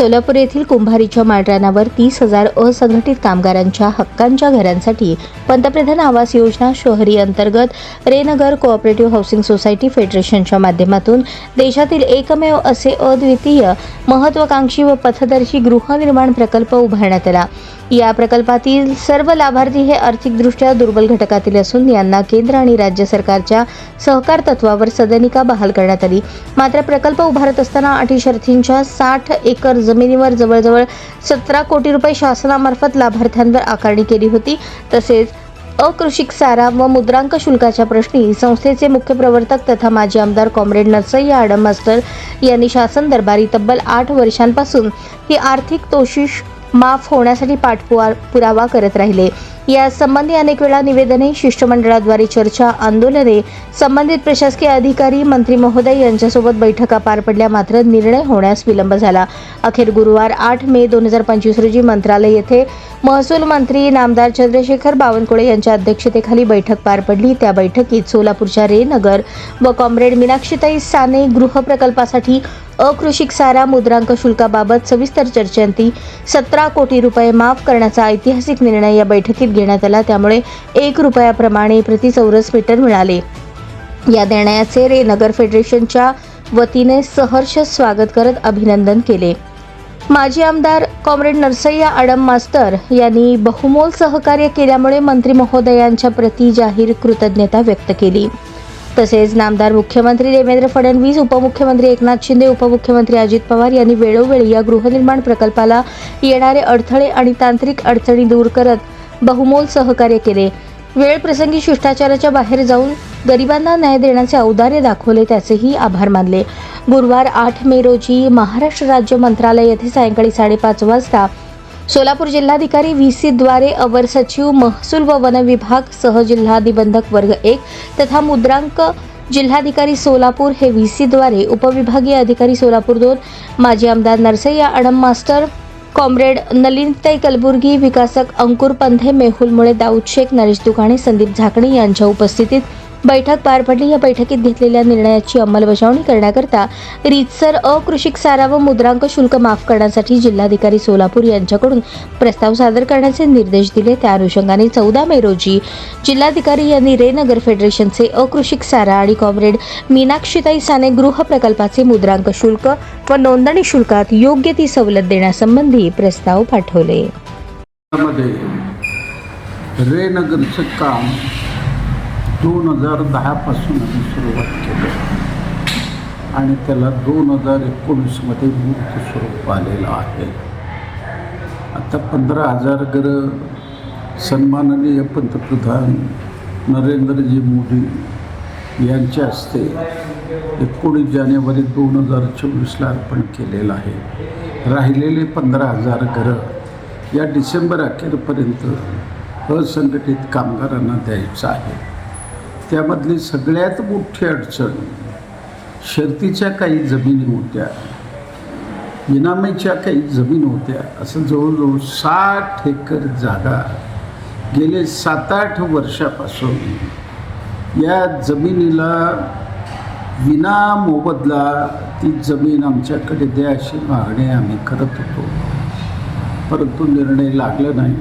सोलापूर येथील कुंभारीच्या माळरानावर तीस हजार असंघटित कामगारांच्या हक्कांच्या घरांसाठी पंतप्रधान आवास योजना शहरी अंतर्गत रेनगर कोऑपरेटिव्ह हाऊसिंग सोसायटी फेडरेशनच्या माध्यमातून देशातील एकमेव असे अद्वितीय महत्वाकांक्षी व पथदर्शी गृहनिर्माण प्रकल्प उभारण्यात आला. या प्रकल्पातील सर्व लाभार्थी हे आर्थिकदृष्ट्या दुर्बल घटकातील असून यांना केंद्र आणि राज्य सरकारच्या सहकार तत्वावर सदनिका बहाल करण्यात आली. मात्र प्रकल्प उभारत असताना अटी शर्थींच्या साठ एकर जमिनीवर जवळजवळ सतरा कोटी रुपये शासनामार्फत लाभार्थ्यांवर आकारणी केली होती. तसेच अकृषिक सारा व मुद्रांक शुल्काच्या प्रश्नी संस्थेचे मुख्य प्रवर्तक तथा माजी आमदार कॉम्रेड नरसय्या आडम मास्टर यांनी शासन दरबारी तब्बल आठ वर्षांपासून ही आर्थिक तोशिष माफ होण्यासाठी पाठपुरा पुरावा करत राहिले. या संबंधी अनेक वेळा निवेदने शिष्टमंडळाद्वारे चर्चा आंदोलने संबंधित प्रशासकीय अधिकारी मंत्री महोदय यांच्यासोबत बैठका पार पडल्या मात्र निर्णय होण्यास विलंब झाला. अखेर गुरुवार आठ मे दोन हजार पंचवीस रोजी मंत्रालय येथे महसूल मंत्री नामदार चंद्रशेखर बावनकुळे यांच्या अध्यक्षतेखाली बैठक पार पडली. त्या बैठकीत सोलापूरच्या रेनगर व कॉम्रेड मीनाक्षीताई साने गृहप्रकल्पासाठी अकृषिक सारा मुद्रांक शुल्काबाबत सविस्तर चर्चेंती सतरा कोटी रुपये माफ करण्याचा ऐतिहासिक निर्णय या बैठकीत घेण्यात आला. त्यामुळे एक रुपयाप्रमाणे प्रति चौरस मीटर मिळाले. या निर्णयाचे रे नगर फेडरेशनच्या वतीने सहर्ष स्वागत करत अभिनंदन केले. माजी आमदार कॉम्रेड नरसय्या आडम मास्तर यांनी बहुमोल सहकार्य केल्यामुळे मंत्री महोदयांच्या प्रती जाहीर कृतज्ञता व्यक्त केली. तसेच नामदार मुख्यमंत्री देवेंद्र फडणवीस उपमुख्यमंत्री एकनाथ शिंदे उपमुख्यमंत्री अजित पवार यांनी वेळोवेळी या गृहनिर्माण प्रकल्पाला येणारे अडथळे आणि तांत्रिक अडचणी दूर करत बहुमोल सहकार्य केले. वेळप्रसंगी शिष्टाचाराच्या बाहेर जाऊन गरिबांना न्याय देण्याचे औदार्य दाखवले त्याचेही आभार मानले. गुरुवार आठ मे रोजी महाराष्ट्र राज्य मंत्रालय येथे सायंकाळी साडेपाच वाजता सोलापूर जिल्हाधिकारी व्ही सीद्वारे अवर सचिव महसूल व वन विभाग सह जिल्हाधिबंधक वर्ग एक तथा मुद्रांक जिल्हाधिकारी सोलापूर हे व्ही सीद्वारे उपविभागीय अधिकारी सोलापूर दोन माजी आमदार नरसय्या अडम मास्टर कॉम्रेड नलिनताई कलबुर्गी विकासक अंकुर पंधे मेहुल मुळे दाऊद शेख नरेश दुकाणे संदीप झाकणे यांच्या उपस्थितीत बैठक पार पडली. या बैठकीत घेतलेल्या निर्णयाची अंमलबजावणी करण्याकरता रीतसर अकृषिक सारा व मुद्रांक शुल्क माफ करण्यासाठी जिल्हाधिकारी सोलापूर यांच्याकडून प्रस्ताव सादर करण्याचे निर्देश दिले. त्या अनुषंगाने चौदा मे रोजी जिल्हाधिकारी यांनी रेनगर फेडरेशनचे अकृषिक सारा आणि कॉम्रेड मीनाक्षीताई साने गृह प्रकल्पाचे मुद्रांक शुल्क व नोंदणी शुल्कात योग्य ती सवलत देण्यासंबंधी प्रस्ताव पाठवले. रेनगरचं काम दोन हजार दहापासून आम्ही सुरुवात केलं. आणि त्याला दोन हजार एकोणीसमध्ये मूर्त स्वरूप आलेलं आहे. आता पंधरा हजार घरं सन्माननीय पंतप्रधान नरेंद्रजी मोदी यांच्या हस्ते एकोणीस जानेवारी दोन हजार चोवीसला अर्पण केलेलं आहे. राहिलेले पंधरा हजार घरं या डिसेंबर अखेरपर्यंत असंघटित कामगारांना द्यायचं आहे. त्यामधली सगळ्यात मोठी अडचण शर्तीच्या काही जमिनी होत्या इनामीच्या काही जमीन होत्या. असं जवळजवळ साठ एकर जागा गेले सात आठ वर्षापासून या जमिनीला विना मोबदला ती जमीन आमच्याकडे द्या अशी मागणी आम्ही करत होतो. परंतु निर्णय लागला नाही.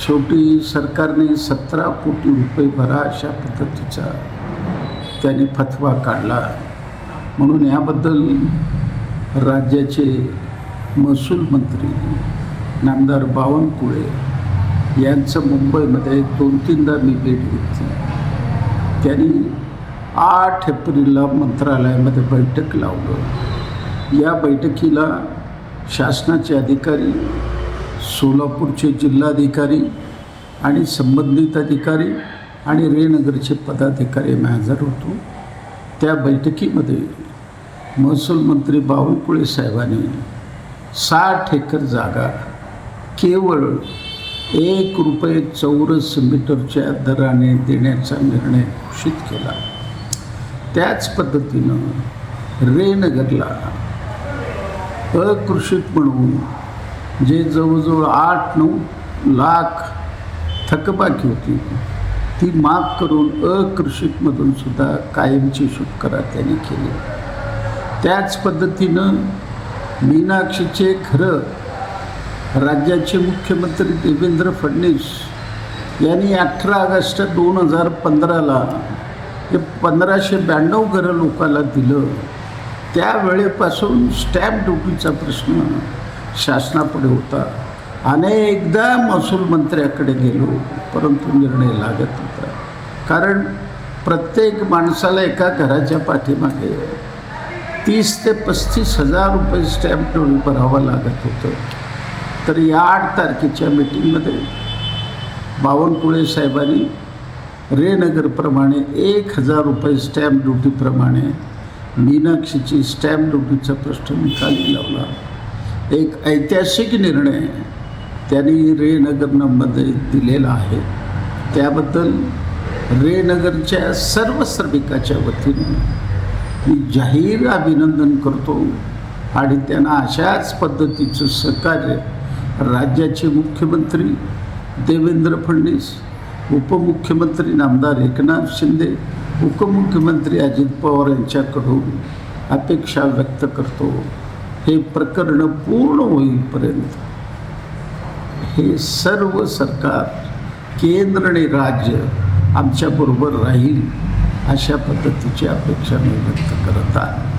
शेवटी सरकारने सतरा कोटी रुपये भरा अशा पद्धतीचा त्याने फतवा काढला. म्हणून याबद्दल राज्याचे महसूल मंत्री नामदार बावनकुळे यांचं मुंबईमध्ये दोन तीनदा मी भेट घेतली. त्यांनी आठ एप्रिलला मंत्रालयामध्ये बैठक लावलं. या बैठकीला शासनाचे अधिकारी सोलापूरचे जिल्हाधिकारी आणि संबंधित अधिकारी आणि रेनगरचे पदाधिकारी मी हजर होतो. त्या बैठकीमध्ये महसूल मंत्री बावनकुळे साहेबांनी साठ एकर जागा केवळ एक रुपये चौरस मीटरच्या दराने देण्याचा निर्णय घोषित केला. त्याच पद्धतीनं रेनगरला अकृषित म्हणून जे जवळजवळ आठ नऊ लाख थकबाकी होती ती माफ करून अकृषिकमधून सुद्धा कायमची शुल्करा त्यांनी केली. त्याच पद्धतीनं मीनाक्षीचे खरं राज्याचे मुख्यमंत्री देवेंद्र फडणवीस यांनी अठरा ऑगस्ट दोन हजार पंधराला हे पंधराशे ब्याण्णव घरं लोकाला दिलं त्यावेळेपासून स्टॅम्प ड्युटीचा प्रश्न शासनापुढे होता. अनेकदा महसूल मंत्र्याकडे गेलो परंतु निर्णय लागत होता कारण प्रत्येक माणसाला एका घराच्या पाठीमागे तीस ते पस्तीस हजार रुपये स्टॅम्प ड्युटी भरावं लागत होतं. तर या आठ तारखेच्या मीटिंगमध्ये बावनकुळे साहेबांनी रेनगरप्रमाणे एक हजार रुपये स्टॅम्प ड्युटीप्रमाणे मीनाक्षीची स्टॅम्प ड्युटीचा प्रश्न निकाली लावला. एक ऐतिहासिक निर्णय त्यांनी रेनगरमध्ये दिलेला आहे. त्याबद्दल रेनगरच्या सर्व श्रमिकाच्या वतीने मी जाहीर अभिनंदन करतो आणि त्यांना अशाच पद्धतीचं सहकार्य राज्याचे मुख्यमंत्री देवेंद्र फडणवीस उपमुख्यमंत्री नामदार एकनाथ शिंदे उपमुख्यमंत्री अजित पवार यांच्याकडून अपेक्षा व्यक्त करतो. हे प्रकरण पूर्ण होईपर्यंत हे सर्व सरकार केंद्र आणि राज्य आमच्याबरोबर राहील अशा पद्धतीची अपेक्षा मी व्यक्त करत आहे.